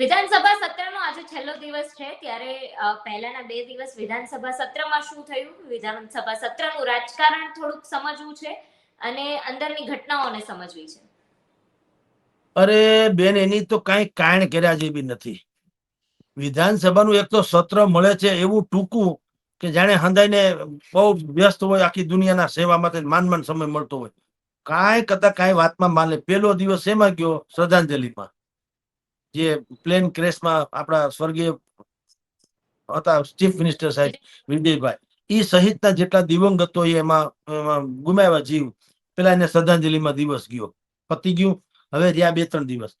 વિધાનસભા સત્રનો આજે છેલ્લો દિવસ છે, ત્યારે પહેલાના બે દિવસ વિધાનસભા સત્રમાં શું થયું? વિધાનસભા સત્રનું રાજકારણ થોડુંક સમજવું છે અને અંદરની ઘટનાઓને સમજવી છે. અરે, બેન, એની તો કાંઈ કાણ કર્યા જેવી નથી. વિધાનસભાનું એક તો સત્ર મળે છે એવું ટૂંકું કે જાણે હંધાઈને બહુ વ્યસ્ત હોય આખી દુનિયાના સેવામાં માન માન સમય મળતો હોય. કાંઈ કરતા કાંઈ વાતમાં માને પેલો દિવસ એમાં ગયો, શ્રદ્ધાંજલિમાં. જે પ્લેન ક્રેશમાં આપણા સ્વર્ગીય હતા ચીફ મિનિસ્ટર સાહેબ વિજયભાઈ એ સહિતના જેટલા દિવંગતો એમાં ગુમાવ્યા જીવ. પેલા એને શ્રદ્ધાંજલિમાં દિવસ ગયો, પતી ગયું, હવે રહ્યા બે ત્રણ દિવસ.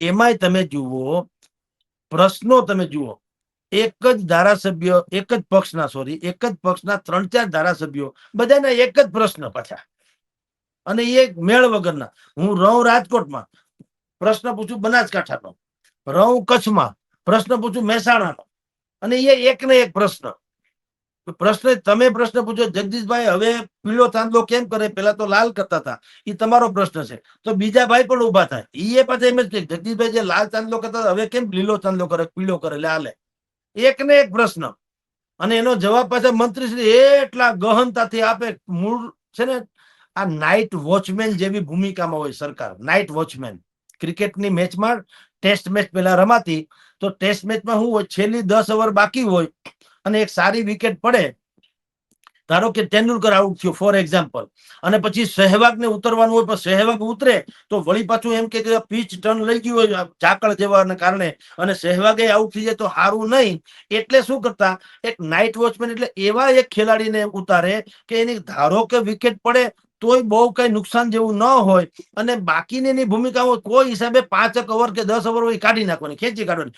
એમાંય તમે જુઓ, પ્રશ્નો તમે જુઓ, એક જ ધારાસભ્ય, એક જ પક્ષના સોરી એક જ પક્ષના ત્રણ ચાર ધારાસભ્યો, બધાના એક જ પ્રશ્ન પાછા. અને એ મેળ વગરના. હું રહું રાજકોટમાં. પ્રશ્ન પૂછું બનાસકાંઠાનો. રહું કચ્છમાં? પ્રશ્ન પૂછું મહેસાણાનો. અને એ એક ને એક પ્રશ્ન પ્રશ્ન તમે પ્રશ્ન પૂછો, જગદીશભાઈ હવે પીળો ચાંદલો કેમ કરે? પેલા તો લાલ કરતા હતા. એ તમારો પ્રશ્ન છે. તો બીજા ભાઈ પણ ઊભા થાય. એ પાછા એમ જ કે જગદીશભાઈ જે લાલ ચાંદલો કરતા હવે કેમ લીલો ચાંદલો કરે, પીળો કરે? લાલે એક ને એક પ્રશ્ન. અને એનો જવાબ પાછા મંત્રીશ્રી એટલા ગહનતાથી આપે, મૂળ છે ને, આ નાઇટ વોચમેન જેવી ભૂમિકામાં હોય સરકાર નાઇટ વોચમેન ક્રિકેટની મેચમાં ટેસ્ટ મેચ પહેલા રમાતી, તો ટેસ્ટ મેચમાં શું હોય છેલ્લી દસ ઓવર બાકી હોય અને એક સારી વિકેટ પડે, ધારો કે તેંડુલકર આઉટ થયો ફોર એક્ઝામ્પલ અને પછી સહેવાગને ઉતરવાનું હોય, પણ સહેવાગ ઉતરે, તો વળી પાછું એમ કે પીચ ટર્ન લઈ ગયું હોય ઝાકળ જેવાને કારણે. અને સહેવાગે આઉટ થઈ જાય તો સારું નહીં. એટલે શું કરતા, એક નાઇટ વોચમેન એટલે એવા એક ખેલાડીને ઉતારે કે એની ધારો કે વિકેટ પડે તોય બહુ કઈ નુકસાન જેવું ન હોય. અને બાકીની એની ભૂમિકા હોય કોઈ હિસાબે પાંચ એક ઓવર કે દસ ઓવર હોય કાઢી નાખવાની, ખેંચી કાઢવાની.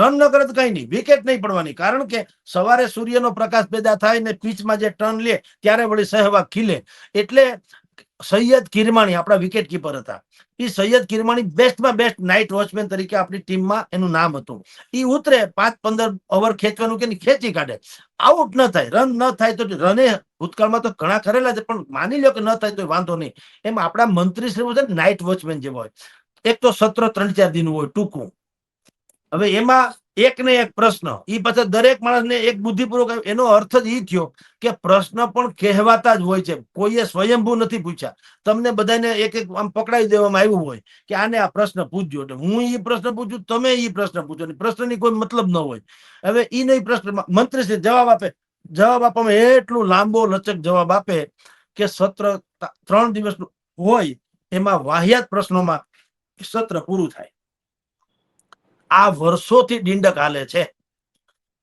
રન ન કરે તો કઈ નહીં વિકેટ નહીં પડવાની. કારણ કે સવારે સૂર્યનો પ્રકાશ પેદા થાય ને પીચમાં જે ટર્ન લે, ત્યારે વળી સહેવાગ ખીલે. એટલે સૈયદ કિરમાણી, આપણા વિકેટ કીપર હતા. એ સૈયદ કિરમાણી બેસ્ટમાં બેસ્ટ નાઇટ વોચમેન તરીકે આપણી ટીમમાં એનું નામ હતું. એ ઉતરે પાંચ પંદર ઓવર ખેંચવાનું કે ખેંચી કાઢે. આઉટ ન થાય રન ન થાય તો રને ભૂતકાળમાં તો ઘણા કરેલા છે, પણ માની લો કે ન થાય તો વાંધો નહીં. એમ આપણા મંત્રી શ્રી છે નાઇટ વોચમેન જેવો હોય. એક તો સત્ર ત્રણ ચાર દિનનું હોય ટૂંકું. હવે એમાં એક ને એક પ્રશ્ન. એ પાછા દરેક માણસને એક બુદ્ધિપૂર્વક એનો અર્થ જ એ થયો કે પ્રશ્ન પણ કહેવાતા જ હોય છે. કોઈએ સ્વયંભૂ નથી પૂછ્યા. તમને બધાને એક એક આમ પકડાવી દેવામાં આવ્યું હોય કે આને આ પ્રશ્ન પૂછજો. એટલે હું એ પ્રશ્ન પૂછું, તમે એ પ્રશ્ન પૂછો. પ્રશ્નની કોઈ મતલબ ન હોય. હવે એ નહીં પ્રશ્ન, મંત્રી છે જવાબ આપે. જવાબ આપવામાં એટલું લાંબો લચક જવાબ આપે કે સત્ર ત્રણ દિવસનું હોય એમાં વાહિયાત પ્રશ્નોમાં સત્ર પૂરું થાય. આ વર્ષોથી દિંડક હાલે છે.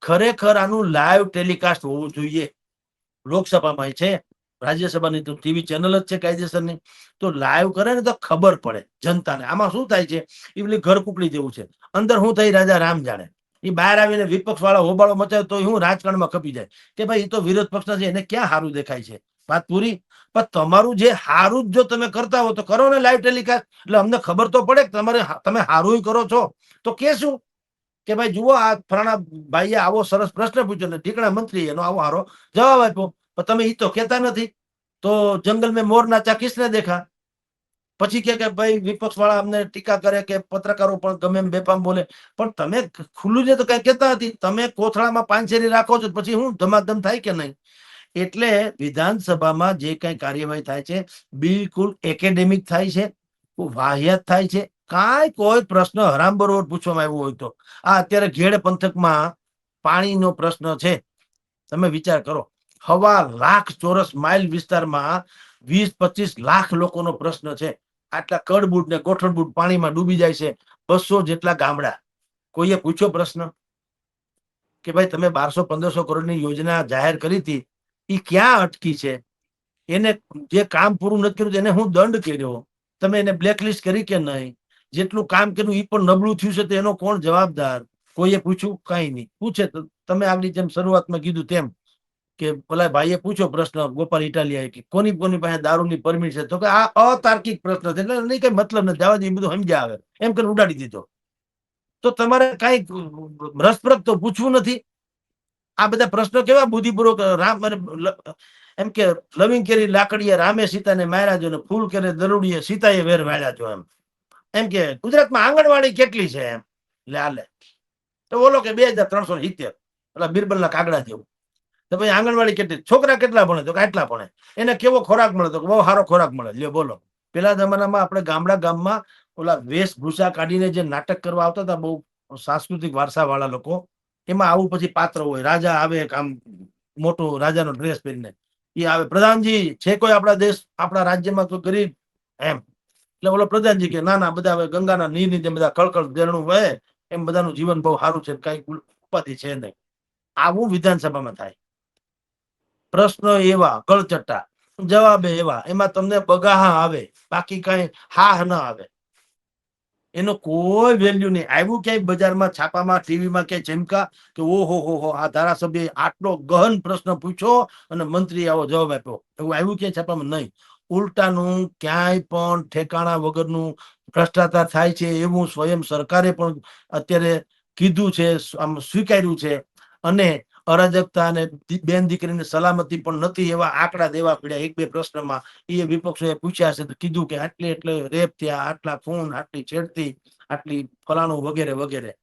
ખરેખર આનું લાઈવ ટેલિકાસ્ટ હોવું જોઈએ. લોકસભામાં છે, રાજ્યસભાની તો ટીવી ચેનલ જ છે કાયદેસરની. તો લાઈવ કરે ને તો ખબર પડે જનતાને. આમાં શું થાય છે? એ પેલી ઘર કુકડી જેવું છે. અંદર હું થઈ રાજા રામ જાણે. એ બહાર આવીને વિપક્ષ વાળા હોબાળો મચાવે તો હું રાજકારણમાં ખપી જાય. કે ભાઈ એ તો વિરોધ પક્ષના છે, એને ક્યાં સારું દેખાય છે? વાત પૂરી? પણ તમારું જે હારું જ તમે કરતા હો તો કરો ને લાઈવ ટેલિકાસ્ટ એટલે અમને ખબર તો પડે કે તમારે તમે હારું કરો છો. તો કે શું? કે ભાઈ જુઓ, આ ફલાણા ભાઈએ આવો સરસ પ્રશ્ન પૂછ્યો ને ઠીકણા મંત્રી એનો આવો હારો જવાબ આપ્યો. પણ તમે એ તો કહેતા નથી. તો જંગલ મેં મોર નાચા કિસને દેખા? પછી કે ભાઈ વિપક્ષ વાળા અમને ટીકા કરે કે પત્રકારો પણ ગમે એમ બેપામ બોલે. પણ તમે ખુલ્લું જે તો કઈ કહેતા નથી. તમે કોથળામાં પાંચેરી રાખો છો પછી હું ધમાધમ થાય કે નહીં? એટલે વિધાનસભામાં જે કઈ કાર્યવાહી થાય છે, બિલકુલ એકેડેમિક થાય છે, વાહિયાત થાય છે, કાંઈ કોઈ પ્રશ્ન હરામ બરોબર પૂછવામાં આવ્યો હોય તો. આ અત્યારે ઘેડ પંથકમાં પાણીનો પ્રશ્ન છે. તમે વિચાર કરો, હવા લાખ ચોરસ માઇલ વિસ્તારમાં વીસ, પચીસ લાખ લોકોનો પ્રશ્ન છે. આટલા કડબૂટ ને કોઠણબૂટ પાણીમાં ડૂબી જાય છે બસો જેટલા ગામડા. કોઈએ પૂછ્યો પ્રશ્ન? કે ભાઈ તમે બારસો, પંદરસો કરોડની યોજના જાહેર કરી હતી એ ક્યાં અટકી છે? એને જે કામ પૂરું નથી કર્યું એને હું દંડ કર્યો. તમે એને બ્લેકલિસ્ટ કરી કે નહીં? જેટલું કામ કર્યું એ પણ નબળું થયું છે તો એનો કોણ જવાબદાર? કોઈએ પૂછ્યું? કઈ નહીં. પૂછે તો તમે આગળ જેમ શરૂઆતમાં કીધું તેમ કે પેલા ભાઈએ પૂછ્યો પ્રશ્ન ગોપાલ ઇટાલિયાએ કે કોની કોની પાસે દારૂની પરમિટ છે? તો કે આ અતાર્કિક પ્રશ્ન છે. એટલે નહીં કઈ મતલબ નથી. જવા બધું સમજ્યા આવે. એમ કરીને ઉડાડી દીધો. તો તમારે કઈ રસપ્રદ તો પૂછવું નથી. આ બધા પ્રશ્નો કેવા બુદ્ધિપૂર્વક, રામ એમ કે લવિંગ કેરી લાકડીએ રામે સીતાને માર્યા જો ને ફૂલ કેરે દરોડીએ સીતાએ વેર વાળ્યા જો એમ. એમ કે ગુજરાતમાં આંગણવાડી કેટલી છે એમ? એટલે હાલે. તો બોલો કે બે હજાર ત્રણસો સિત્તેર. એટલે બિરબલના કાગડા જેવું. તો ભાઈ આંગણવાડી કેટલી, છોકરા કેટલા ભણે? તો કેટલા ભણે. એને કેવો ખોરાક મળે? તો બહુ સારો ખોરાક મળે. લ્યો બોલો. પેલા જમાનામાં આપણે ગામડા ગામમાં ઓલા વેશભૂષા કાઢીને જે નાટક કરવા આવતા હતા, બહુ સાંસ્કૃતિક વારસા વાળા લોકો એમાં આવું પછી પાત્ર હોય. રાજા આવે આમ મોટો રાજાનો ડ્રેસ પહેરીને. એ આવે. પ્રધાનજી છે કોઈ આપણા દેશ, આપણા રાજ્યમાં કોઈ ગરીબ, એમ. એટલે બોલો પ્રધાનજી કે, ના ના, બધા હવે ગંગાના નીરની જેમ બધા કળકળ ઝરણું વહે. એમ બધાનું જીવન બહુ સારું છે. કઈ ઉપાધિ છે નહીં. આવું વિધાનસભામાં થાય. પ્રશ્નો એવા, કળચટ્ટા. જવાબ એવા. એમાં તમને બગાહા આવે. બાકી કઈ હા, ના આવે. એનો કોઈ વેલ્યુ નહીં. આવ્યું ક્યાંય બજારમાં, છાપામાં, ટીવીમાં ક્યાંય ચમકા કે ઓહો, હો હો, આ ધારાસભ્ય આટલો ગહન પ્રશ્ન પૂછ્યો અને મંત્રી આવો જવાબ આપ્યો. એવું આવ્યું ક્યાંય છાપામાં? નહીં. ઉલટાનું ક્યાંય પણ ઠેકાણા વગરનું ભ્રષ્ટાચાર થાય છે એવું સ્વયં સરકારે પણ અત્યારે કીધું છે, આમ સ્વીકાર્યું છે. અને અરાજકતા અને બેન દીકરીની સલામતી પણ નથી એવા આંકડા દેવા પડ્યા એક બે પ્રશ્નમાં. એ વિપક્ષોએ પૂછ્યા છે તો કીધું કે આટલી એટલે રેપ થયા, આટલા ફોન આટલી છેડતી આટલી ફલાણું વગેરે વગેરે.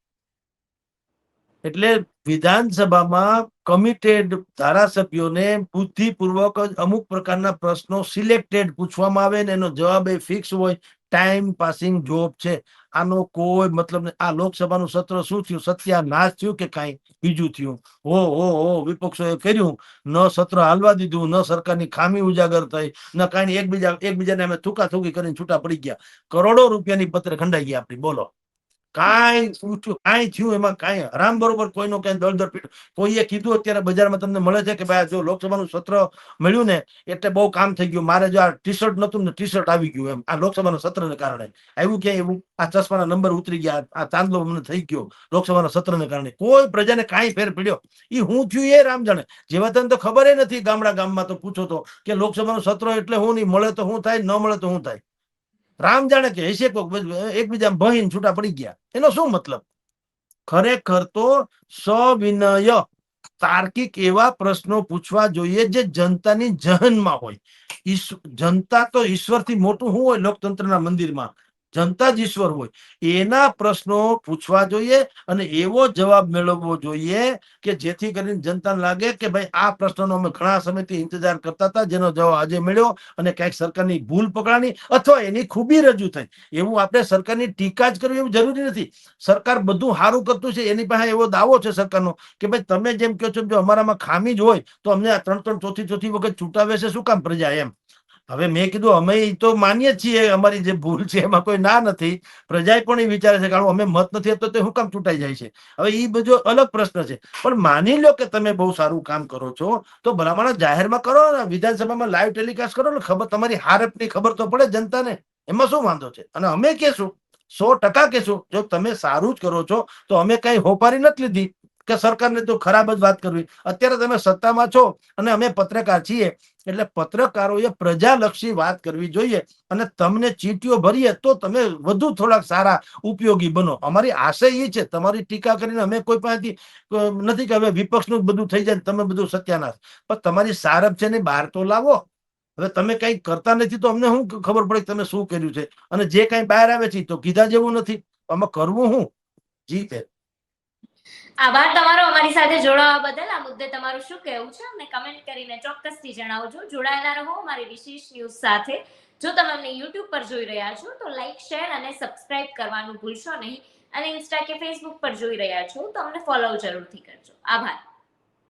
એટલે વિધાનસભામાં કમિટેડ ધારાસભ્યોને બુદ્ધિપૂર્વક અમુક પ્રકારના પ્રશ્નો સિલેક્ટેડ પૂછવામાં આવે ને એનો જવાબ એ ફિક્સ હોય, ટાઈમ પાસિંગ જોબ છે. આનો કોઈ મતલબ આ લોકસભાનું સત્ર શું થયું? સત્યાનાશ થયું કે કાંઈ બીજું થયું? હો હો હો, વિપક્ષોએ કર્યું. ન સત્ર હાલવા દીધું, ન સરકારની ખામી ઉજાગર થઈ, ન કાંઈ એકબીજા, એકબીજાને અમે થૂકા થૂકી કરીને છૂટા પડી ગયા. કરોડો રૂપિયાની પત્ર ખંડાઈ ગયા આપણી. બોલો. કાંઈ ઉઠ્યું, કાંઈ થયું એમાં કાંઈ હરામ બરોબર કોઈનો કઈ દળદર પીટ કોઈએ કીધું અત્યારે બજારમાં તમને મળે છે કે ભાઈ જો લોકસભાનું સત્ર મળ્યું ને એટલે બહુ કામ થઈ ગયું. મારે જો આ ટી શર્ટ નતું ને ટી શર્ટ આવી ગયું એમ. આ લોકસભાના સત્રને કારણે. આવ્યું ક્યાંય એવું? આ ચશ્માના નંબર ઉતરી ગયા. આ ચાંદલો મને થઈ ગયો લોકસભાના સત્રને કારણે. કોઈ પ્રજાને કાંઈ ફેર પડ્યો. એ હું થયું એ રામ જાણે જેવા તને તો ખબર નથી ગામડા ગામમાં તો પૂછો તો કે લોકસભાનું સત્ર એટલે હું નહીં, મળે તો હું થાય, ન મળે તો હું થાય? રામ જાણે કે હશે કોક એકબીજા બહીન છૂટા પડી ગયા. એનો શું મતલબ? ખરેખર તો સવિનય, તાર્કિક એવા પ્રશ્નો પૂછવા જોઈએ જે જનતાની જહનમાં હોય. જનતા તો ઈશ્વરથી મોટું શું હોય લોકતંત્રના મંદિરમાં? જનતા જ ઈશ્વર હોય. એના પ્રશ્નો પૂછવા જોઈએ અને એવો જવાબ મેળવવો જોઈએ કે જેથી કરીને જનતાને લાગે કે ભાઈ, આ પ્રશ્નનો અમે ઘણા સમયથી ઇંતજાર કરતા હતા, જેનો જવાબ આજે મળ્યો અને ક્યાંક સરકારની ભૂલ પકડાણી અથવા એની ખૂબી રજૂ થઈ. એવું આપણે સરકારની ટીકા જ કરવી એવું જરૂરી નથી. સરકાર બધું સારું કરતું છે, એની પાસે એવો દાવો છે સરકારનો કે ભાઈ, તમે જેમ કહો છો જો અમારામાં ખામી જ હોય, તો અમને આ ત્રણ ત્રણ ચોથી ચોથી વખત છૂટાવે છે, શું કામ પ્રજા એમ? હવે મેં કીધું, અમે તો માનીએ છીએ અમારી જે ભૂલ છે, એમાં કોઈ ના નથી. પ્રજા પણ એ વિચારે છે કારણ અમે મત નથી આપતો, તો શું કામ ચૂંટાઈ જાય છે? હવે એ બધો અલગ પ્રશ્ન છે. પણ માની લો કે તમે બહુ સારું કામ કરો છો, તો ભલામણ જાહેરમાં કરો ને. વિધાનસભામાં લાઈવ ટેલિકાસ્ટ કરો ને, ખબર, તમારી હારપની ખબર તો પડે જનતાને. એમાં શું વાંધો છે? અને અમે કહેશું, સો ટકા કહેશું, જો તમે સારું જ કરો છો, તો અમે કઈ હોપારી નથી લીધી. કે સરકારને તો ખરાબ જ વાત કરવી. અત્યારે તમે સત્તામાં છો અને અમે પત્રકાર છીએ, એટલે પત્રકારોએ પ્રજાલક્ષી વાત કરવી જોઈએ અને તમને ચીટીઓ ભરીએ તો તમે વધુ થોડાક સારા ઉપયોગી બનો. અમારી આશય એ છે, તમારી ટીકા કરીને અમે કોઈ પાસેથી નથી કે હવે વિપક્ષનું બધું થઈ જાય તમે બધું સત્યાનાશ. પણ તમારી સારપ છે ને બહાર તો લાવો. હવે તમે કઈ કરતા નથી તો અમને શું ખબર પડે તમે શું કર્યું છે? અને જે કઈ બહાર આવે છે તો કીધા જેવું નથી. આમાં કરવું શું જી આભાર તમારો, અમારી સાથે જોડાવા બદલ. આ મુદ્દે તમારું શું કહેવું છે? અમને કમેન્ટ કરીને ચોક્કસથી જણાવજો. જોડાયેલા રહો અમારી વિશેષ ન્યૂઝ સાથે. જો તમે અમને યુટ્યુબ પર જોઈ રહ્યા છો, તો લાઈક શેર અને સબસ્ક્રાઇબ કરવાનું ભૂલશો નહીં. અને ઇન્સ્ટા કે ફેસબુક પર જોઈ રહ્યા છો, તો અમને ફોલો જરૂરથી કરજો. આભાર.